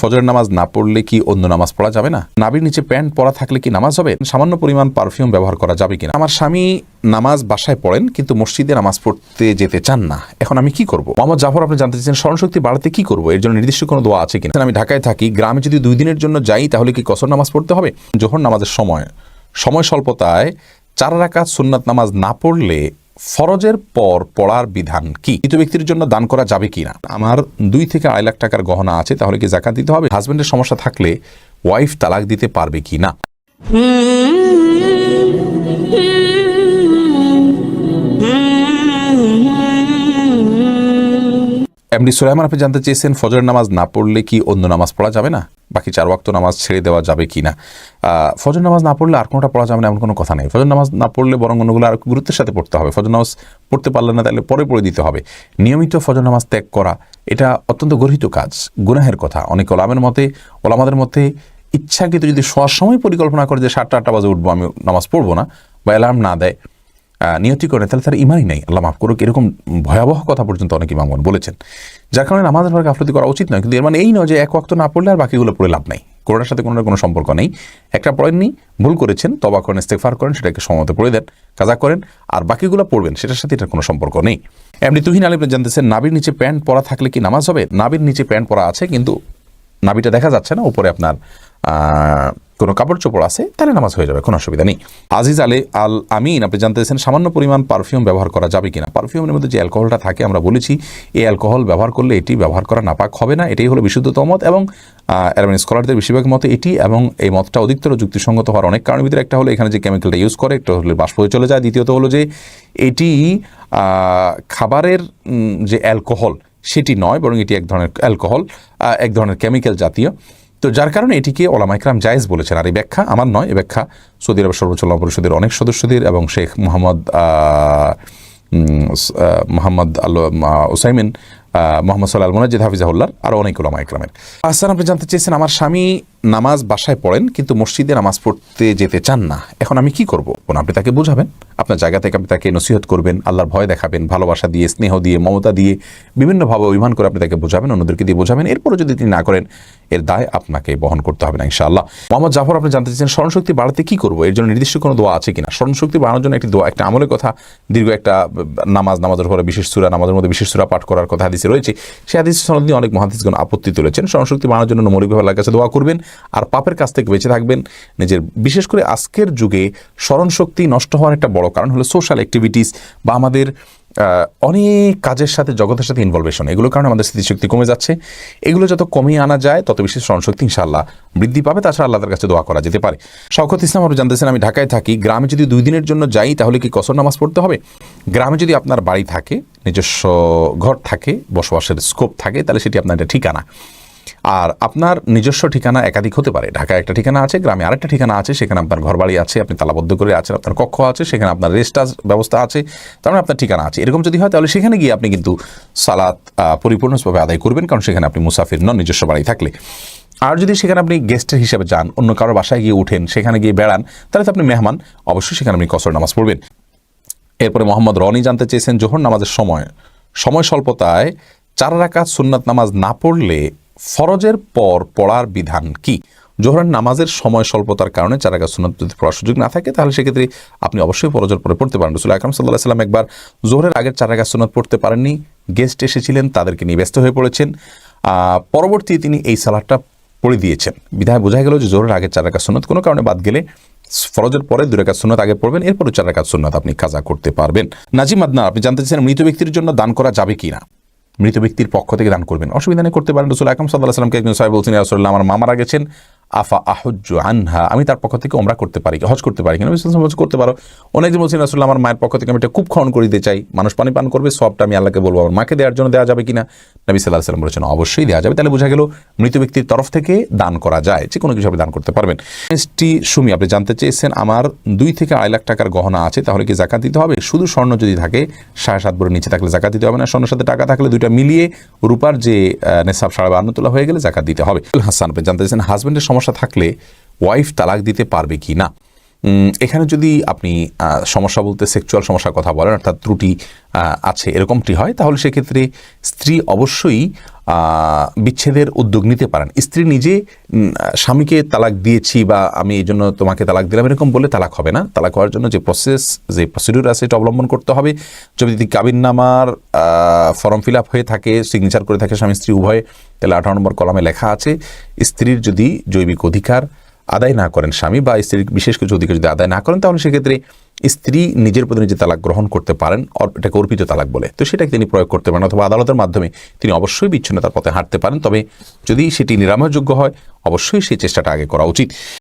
ফজরের নামাজ না পড়লে কি অন্য নামাজ পড়া যাবে না? নাবির নিচে প্যান্ট পরা থাকলে কি নামাজ হবে? সামান্য পরিমাণ পারফিউম ব্যবহার করা যাবে কিনা? আমার স্বামী নামাজ বাসায় পড়েন, কিন্তু মসজিদে নামাজ পড়তে যেতে চান না। এখন আমি কি করব? মোহাম্মদ জাফর, আপনি জানতে চাচ্ছেন স্মরণশক্তি বাড়াতে কি করব? এর জন্য নির্দিষ্ট কোনো দোয়া আছে কিনা? আমি ঢাকায় থাকি, গ্রামে যদি দুই দিনের জন্য যাই, তাহলে কি কসর নামাজ পড়তে হবে? যখন নামাজের সময়। সময় স্বল্পতায় চার রাকাত সুন্নাত নামাজ না পড়লে ফরজের পর পড়ার বিধান কি মৃত ব্যক্তির জন্য দান করা যাবে কি না আমার দুই থেকে আড়াই লাখ টাকার গহনা আছে তাহলে কি জাকাত দিতে হবে হাজব্যান্ডের সমস্যা থাকলে ওয়াইফ তালাক দিতে পারবে কি না এমডি সুলাইমান, আপনি জানতে চেয়েছেন ফজর নামাজ না পড়লে কি অন্য নামাজ পড়া যাবে না? বাকি চার ওয়াক্ত নামাজ ছেড়ে দেওয়া যাবে কি না ফজর নামাজ না পড়লে আর কোনোটা পড়া যাবে না এমন কোনো কথা নেই। ফজর নামাজ না পড়লে বরং অন্যগুলো আর গুরুত্বের সাথে পড়তে হবে। ফজর নামাজ পড়তে পারলে না, তাহলে পরে পড়ে দিতে হবে। নিয়মিত ফজর নামাজ ত্যাগ করা, এটা অত্যন্ত গর্হিত কাজ, গুনাহের কথা। অনেক ওলামের মতে, ওলামাদের মতে ইচ্ছাকৃত যদি সময় পরিকল্পনা করে যে সাতটা আটটা বাজে উঠবো, আমি নামাজ পড়ব না, বা অ্যালার্ম না দেয় নিয়তি করে, তাহলে তার ইমানই নেই। আল্লাহ মাফ করুক, এরকম ভয়াবহ কথা পর্যন্ত অনেক ইমামগণ বলেছেন। যার কারণে নামাজের পর গাফলতি করা উচিত নয়, কিন্তু এর মানে এই নয় যে এক ওয়াক্ত না পড়লে আর বাকিগুলো পড়ে লাভ নাই। কোনোটার সাথে কোনো কোনো সম্পর্ক নেই। একটা পড়েননি, ভুল করেছেন তবা করেন ইস্তেফার করেন, সেটাকে সময়মতো পড়ে দেন, কাজা করেন, আর বাকিগুলো পড়বেন, সেটার সাথে এটার কোনো সম্পর্ক নেই। এমনি তুহিন আলিম জানতেছেন নাবির নিচে প্যান্ট পরা থাকলে কি নামাজ হবে? নাবির নিচে প্যান্ট পরা আছে, কিন্তু নাবিটা দেখা যাচ্ছে না, উপরে আপনার কোনো কাপড় চোপড় আছে, তাহলে নামাজ হয়ে যাবে, কোনো অসুবিধা নেই। আজিজ আলে আল আমিন, আপনি জানতে চাইছেন সামান্য পরিমাণ পারফিউম ব্যবহার করা যাবে কিনা? পারফিউমের মধ্যে যে অ্যালকোহলটা থাকে, আমরা বলেছি, এই অ্যালকোহল ব্যবহার করলে এটি ব্যবহার করা নাপাক হবে না, এটাই হলো বিশুদ্ধতম মত এবং অ্যারাবিন স্কলারদের বেশিরভাগ মতে এটি এবং এই মতটা অধিকতর যুক্তিসঙ্গত হওয়ার অনেক কারণের ভিতরে একটা হলো এখানে যে কেমিক্যালটা ইউজ করে, একটা হলো বাষ্প হয়ে চলে যায়, দ্বিতীয়ত হলো যে এটি খাবারের যে অ্যালকোহল, সেটি নয়, বরং এটি এক ধরনের অ্যালকোহল এক ধরনের কেমিক্যাল জাতীয়। তো যার কারণে এটিকে ওলামা ইকরাম জায়েজ বলেছেন। আর এই ব্যাখ্যা আমার নয়, এ ব্যাখ্যা সৌদি আরব সর্বোচ্চ পরিষদের অনেক সদস্যদের এবং শেখ মোহাম্মদ মোহাম্মদ আল ওসাইমিন মোহাম্মদ সাল্লাহ মোনাজিদ হাফিজাহুল্লার আরও অনেক ওলামা ইকরামের আহসান আপনি জানতে চেয়েছেন আমার স্বামী নামাজ বাসায় পড়েন, কিন্তু মসজিদে নামাজ পড়তে যেতে চান না। এখন আমি কি করব? কোন আপনি তাকে বোঝাবেন? আপনার জায়গা থেকে আপনি তাকে নসিহত করবেন, আল্লাহর ভয় দেখাবেন, ভালোবাসা দিয়ে, স্নেহ দিয়ে, মমতা দিয়ে, বিভিন্নভাবে অভিমান করে আপনি তাকে বোঝাবেন, অন্যদেরকে দিয়ে বোঝাবেন। এরপরে যদি তিনি না করেন, এর দায় আপনাকে বহন করতে হবে না, ইনশাআল্লাহ। মোহাম্মদ জাফর, আপনি জানতে চাইছেন স্মরণশক্তি বাড়াতে কি করব? এর জন্য নির্দিষ্ট কোনো দোয়া আছে কিনা? স্মরণশক্তি বাড়ানোর জন্য একটি দোয়া, একটা আমলের কথা, দীর্ঘ একটা নামাজ, নামাজের পরে বিশেষ সুরা, নামাজের মধ্যে বিশেষ সুরা পাঠ করার কথা, হাদিসে রয়েছে সেই হাদিস সনদ নিয়ে অনেক মহাদিসগণ আপত্তি তুলেছেন স্মরণশক্তি বানানোর জন্য মৌলিকভাবে আল্লাহর কাছে দোয়া করবেন আর পাপের কাছ থেকে বেঁচে থাকবেন। নিজের বিশেষ করে আজকের যুগে স্মরণশক্তি নষ্ট হওয়ার একটা বড় কারণ হলো সোশ্যাল অ্যাক্টিভিটিস বা আমাদের অনেক কাজের সাথে, জগতের সাথে ইনভলভেশন এগুলোর কারণে আমাদের স্মৃতিশক্তি কমে যাচ্ছে। এগুলো যত কমিয়ে আনা যায়, তত বেশি স্মরণশক্তি ইনশাল্লাহ বৃদ্ধি পাবে। তাছাড়া আল্লাহর কাছে দোয়া করা যেতে পারে। শওকত ইসলাম আরও জানতেছেন, আমি ঢাকায় থাকি, গ্রামে যদি দুই দিনের জন্য যাই, তাহলে কি কসর নামাজ পড়তে হবে? গ্রামে যদি আপনার বাড়ি থাকে, নিজস্ব ঘর থাকে, বসবাসের স্কোপ থাকে, তাহলে সেটি আপনার একটা ঠিকানা। আর আপনার নিজস্ব ঠিকানা একাধিক হতে পারে। ঢাকায় একটা ঠিকানা আছে, গ্রামে আরেকটা ঠিকানা আছে, সেখানে আপনার ঘরবাড়ি আছে, আপনি তালাবদ্ধ করে আছেন, আপনার কক্ষ আছে, সেখানে আপনার রেস্টার ব্যবস্থা আছে, তার মানে আপনার ঠিকানা আছে। এরকম যদি হয়, তাহলে সেখানে গিয়ে আপনি কিন্তু সালাত পরিপূর্ণভাবে আদায় করবেন, কারণ সেখানে আপনি মুসাফির নন, নিজস্ব বাড়ি থাকলে। আর যদি সেখানে আপনি গেস্টের হিসাবে যান, অন্য কারোর বাসায় গিয়ে উঠেন, সেখানে গিয়ে বেড়ান, তাহলে তো আপনি মেহমান, অবশ্যই সেখানে আপনি কসর নামাজ পড়বেন। এরপরে মোহাম্মদ রনি জানতে চেয়েছেন জোহর নামাজের সময়। সময় স্বল্পতায় চার রাকাত সুন্নাত নামাজ না পড়লে ফরজের পর পড়ার বিধান কি? জোহরের নামাজের সময় স্বল্পতার কারণে চার রাকাত সুন্নাত যদি পড়ার সুযোগ না থাকে, তাহলে সেক্ষেত্রে আপনি অবশ্যই ফরজের পরে পড়তে পারেন। রসুল আকরম সাল্লাহ সাল্লাম একবার জোহরের আগের চার রাকাত সুন্নাত পড়তে পারেননি। গেস্ট এসেছিলেন, তাদেরকে নিয়ে ব্যস্ত হয়ে পড়েছেন। পরবর্তী তিনি এই সালাদটা পড়ে দিয়েছেন। বিধায় বোঝা গেল যে জোহরের আগের চার রাকাত সুন্নাত কোনো কারণে বাদ গেলে ফরজের পরে দুই রাকাত সুন্নাত আগে পড়বেন এরপরে চার রাকাত সুন্নাত আপনি কাজা করতে পারবেন। নাজিম আদনান আপনি জানতে চাইছেন মৃত ব্যক্তির জন্য দান করা যাবে কিনা? মৃত ব্যক্তির পক্ষ থেকে দান করবেন। অসুবিধা নেই করতে পারেন। রসুল আকরম সাল্লাহ সাল্লামকে একজন সাহেব বলছেন রসুল্লাহ আমার মামারা গেছেন আফা আহজ্জু আনহা। আমি তার পক্ষ থেকে ওমরা করতে পারি হজ করতে পারি কিনা? বিশ্বনাথ বলছে, করতে পারো। অনেকজন বলছেন রসুল্লাহ আমার মায়ের পক্ষ থেকে আমি একটা কূপ খনন করে দিতে চাই। মানুষ পানি পান করবে সবটা আমি আল্লাহকে বলব আমার মাকে দেওয়ার জন্য দেওয়া যাবে কিনা? নবী সাল্লাহ সাল্লাম বলেছেন, অবশ্যই দেওয়া যাবে। তাহলে বোঝা গেল মৃত ব্যক্তির তরফ থেকে দান করা যায়। যে কোনো কিছু আপনি দান করতে পারবেন। এসটি সুমি, আপনি জানতে চেয়েছেন, আমার দুই থেকে আড়াই লাখ টাকার গহনা আছে, তাহলে কি জাকাত দিতে হবে? শুধু স্বর্ণ যদি থাকে, সাড়ে সাত বড় নিচে থাকলে জাকাত দিতে হবে না। স্বর্ণের সাথে টাকা থাকলে দুইটা মিলিয়ে রূপার যে নেশাব সাড়ে বান্ন তোলা হয়ে গেলে জাকাত দিতে হবে। হাসান, আপনি জানতে চেয়েছেন হাজব্যান্ডের সমস্যা থাকলে ওয়াইফ তালাক দিতে পারবে কি না? এখানে যদি আপনি সমস্যা বলতে সেক্সুয়াল সমস্যার কথা বলেন, অর্থাৎ ত্রুটি আছে, এরকমটি হয়, তাহলে সেক্ষেত্রে স্ত্রী অবশ্যই বিচ্ছেদের উদ্যোগ নিতে পারেন। স্ত্রী নিজে স্বামীকে তালাক দিয়েছি বা আমি এই জন্য তোমাকে তালাক দিলাম, এরকম বলে তালাক হবে না। তালাক হওয়ার জন্য যে প্রসেস যে প্রসিডিউর আছে, এটা অবলম্বন করতে হবে। যদি কাবিননামার ফর্ম ফিল আপ হয়ে থাকে সিগনেচার করে থাকে স্বামী স্ত্রী উভয়ে, তাহলে আঠারো নম্বর কলামে লেখা আছে, স্ত্রীর যদি জৈবিক অধিকার আদায় না করেন স্বামী বা স্ত্রীর বিশেষ কিছু অধিকার যদি আদায় না করেন, তাহলে সেক্ষেত্রে স্ত্রী নিজের প্রতি নিজে তালাক গ্রহণ করতে পারেন এটা এটাকে অর্পিত তালাক বলে। তো সেটাকে তিনি প্রয়োগ করতে পারেন অথবা আদালতের মাধ্যমে তিনি অবশ্যই বিচ্ছিন্নতার পথে হাঁটতে পারেন। তবে যদি সেটি নিরাময়যোগ্য হয়, অবশ্যই সেই চেষ্টাটা আগে করা উচিত।